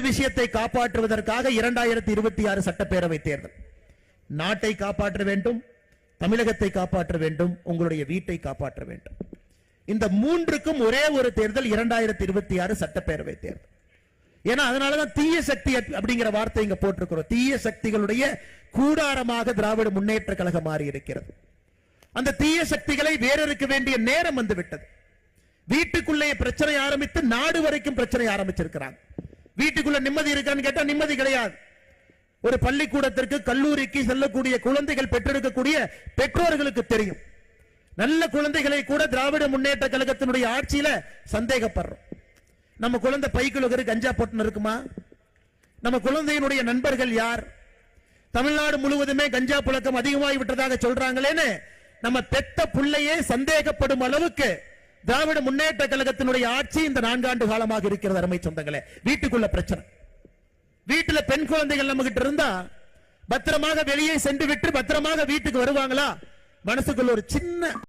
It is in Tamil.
விஷயத்தை காப்பாற்றுவதற்காக இரண்டாயிரத்தி இருபத்தி ஆறு சட்டப்பேரவை தேர்தல். நாட்டை காப்பாற்ற வேண்டும் தமிழகத்தை காப்பாற்ற வேண்டும் உங்களுடைய வீட்டை காப்பாற்ற வேண்டும். இந்த மூன்றுக்கும் ஒரே ஒரு தேர்தல் இரண்டாயிரத்தி இருபத்தி ஆறு சட்டப்பேரவை தேர்தல். ஏன்னா அதனாலதான் தீய சக்தி அப்படிங்கிற வார்த்தை இங்க போட்டிருக்கிறோம். தீய சக்திகளுடைய கூடாரமாக திராவிட முன்னேற்ற கழகம் மாறி இருக்கிறது. அந்த தீய சக்திகளை வேறறுக்க வேண்டிய நேரம் வந்து விட்டது. வீட்டுக்குள்ளே பிரச்சனை ஆரம்பித்து நாடு வரைக்கும் பிரச்சனை ஆரம்பிச்சிருக்கிறாங்க. வீட்டுக்குள்ள நிம்மதி இருக்கான்னு கேட்டா நிம்மதி கிடையாது. ஒரு பள்ளிக்கூடத்திற்கு கல்லூரிக்கு செல்லக்கூடிய குழந்தைகள் பெற்றெடுக்கக்கூடிய பெற்றோர்களுக்கு தெரியும். நல்ல குழந்தைகளை கூட திராவிட முன்னேற்ற கழகத்தினுடைய ஆட்சியில சந்தேகப்படுறோம். நம்ம குழந்தை பைக்குள்ள கஞ்சா போட்டுன்னு இருக்குமா? நம்ம குழந்தையினுடைய நண்பர்கள் யார்? தமிழ்நாடு முழுவதுமே கஞ்சா புழக்கம் அதிகமாகி விட்டதாக சொல்றாங்களேன்னு நம்ம பெத்த பிள்ளையே சந்தேகப்படும் அளவுக்கு திராவிட முன்னேற்ற கழகத்தினுடைய ஆட்சி இந்த நான்காண்டு காலமாக இருக்கிறது அருமை சொந்தங்களே. வீட்டுக்குள்ள பிரச்சனை. வீட்டுல பெண் குழந்தைகள் நம்ம கிட்ட இருந்தா பத்திரமாக வெளியே சென்று விட்டு பத்திரமாக வீட்டுக்கு வருவாங்களா? மனசுக்குள்ள ஒரு சின்ன